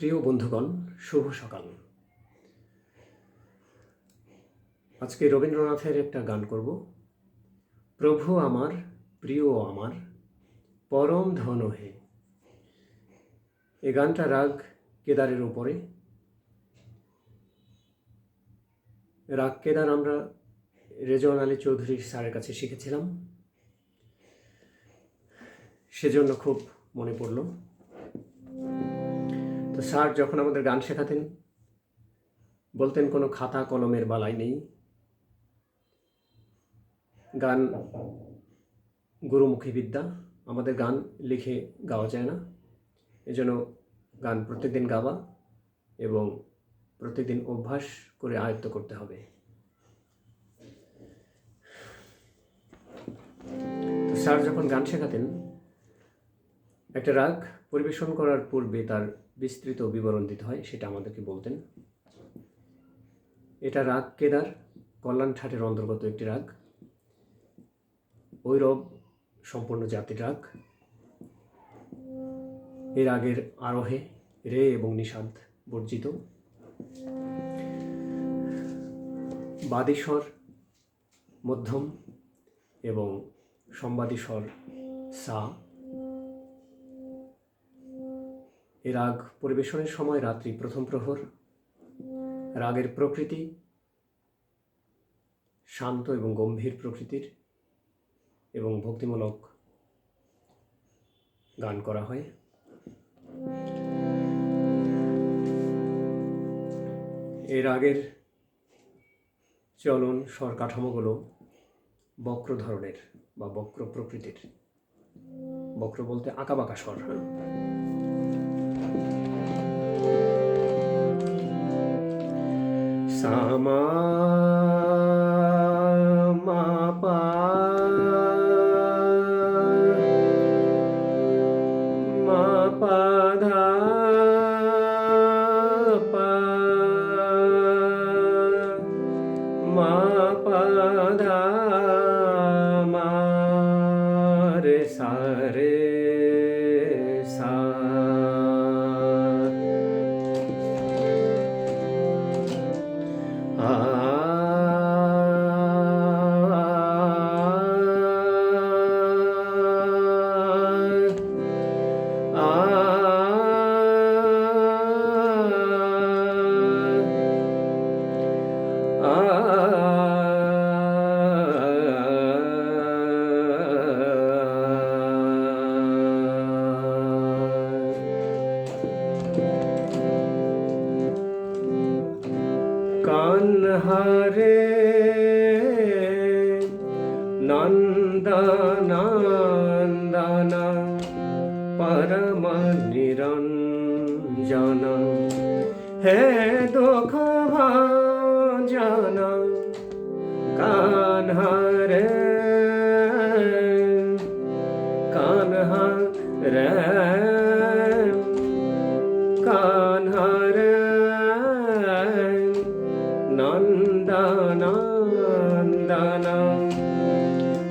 প্রিয় বন্ধুগণ, শুভ সকাল। আজকে রবীন্দ্রনাথের একটা গান করব। প্রভু আমার, প্রিয় আমার, পরম ধন হে। এ গানটা রাগ কেদারের উপরে। রাগ কেদার আমরা রেজওয়ান আলী চৌধুরী স্যারের কাছে শিখেছিলাম। সেজন্য খুব মনে পড়ল। তো স্যার, যখন আমাদের গান শেখাতেন, বলতেন, কোনো খাতা কলমের বালাই নেই। গান গুরুমুখী বিদ্যা, আমাদের গান লিখে গাওয়া যায় না। এজন্য গান প্রত্যেকদিন গাওয়া এবং প্রত্যেকদিন অভ্যাস করে আয়ত্ত করতে হবে। স্যার, যখন গান শেখাতেন, একটা রাগ পরিবেশন করার পূর্বে তার বিস্তৃত বিবরণ দিতে হয়, সেটা আমাদেরকে বলতেন। এটা রাগ কেদার, কল্যাণ ঠাটের অন্তর্গত একটি রাগ। ঐরব সম্পূর্ণ জাতির রাগ। এর আগের আরোহে রে এবং নিষাদ বর্জিত। বাদিস্বর মধ্যম এবং সম্বাদিস্বর সা এ রাগ পরিবেশনের সময় রাত্রি প্রথম প্রহর, রাগের প্রকৃতি, শান্ত এবং গম্ভীর প্রকৃতির এবং ভক্তিমূলক গান করা হয়। এই রাগের চলন স্বর কাঠামোগুলো বক্র ধরনের বা বক্র প্রকৃতির। বক্র বলতে আঁকাবাঁকা স্বর। হ্যাঁ কানহারে নন্দনন্দন পরম নিরঞ্জন। হে দুঃখ ভাজন কানহারে কানহারে নন্দনন্দন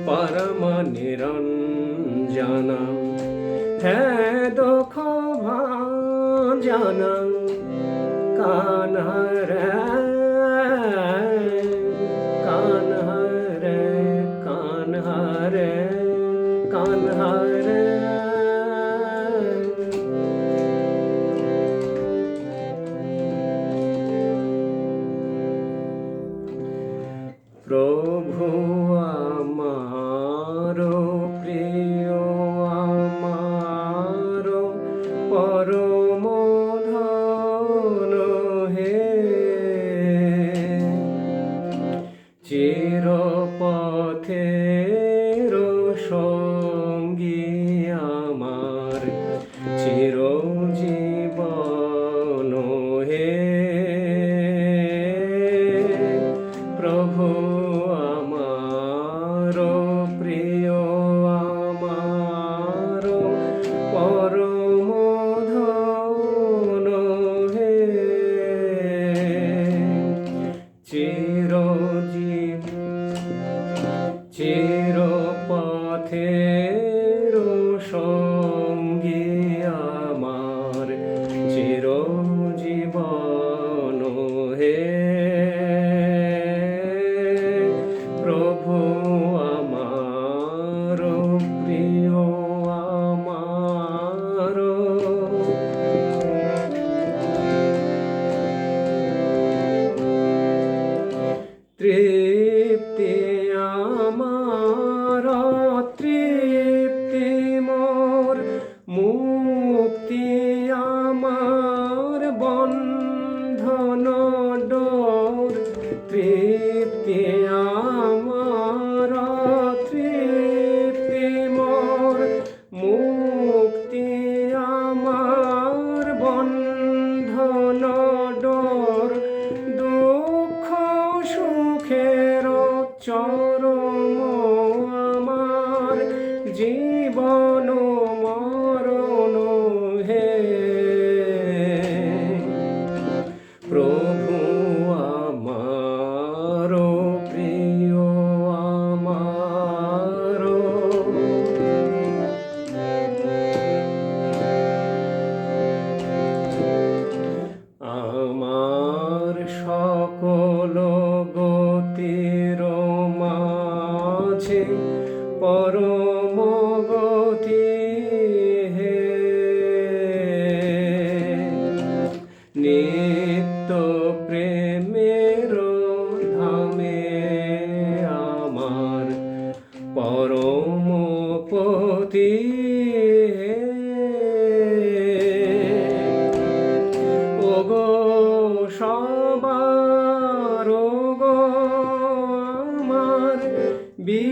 পরম নিরঞ্জন হ্যাঁ দুঃখ ভাজন কানহরে প্রভু। Sí. তৃপ্তি আমার তৃপ্তি মোর মুক্তি আমার বন্ধন ডর দুঃখ সুখের চর। পরম গতি হে। নিত্য প্রেমের ধামে আমার পরম পতি ওগো সবার গো আমার বি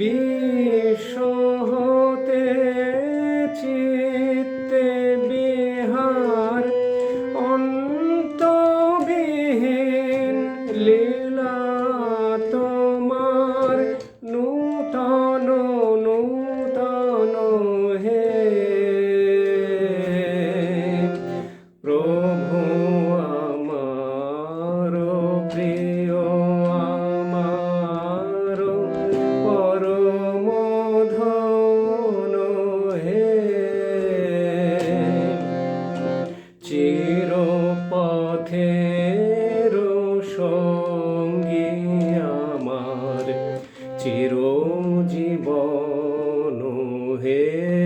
বিশ্ব হতে চিত্তে বিহার অন্তবিহীন লীলা তোমার নূতন জীবন হে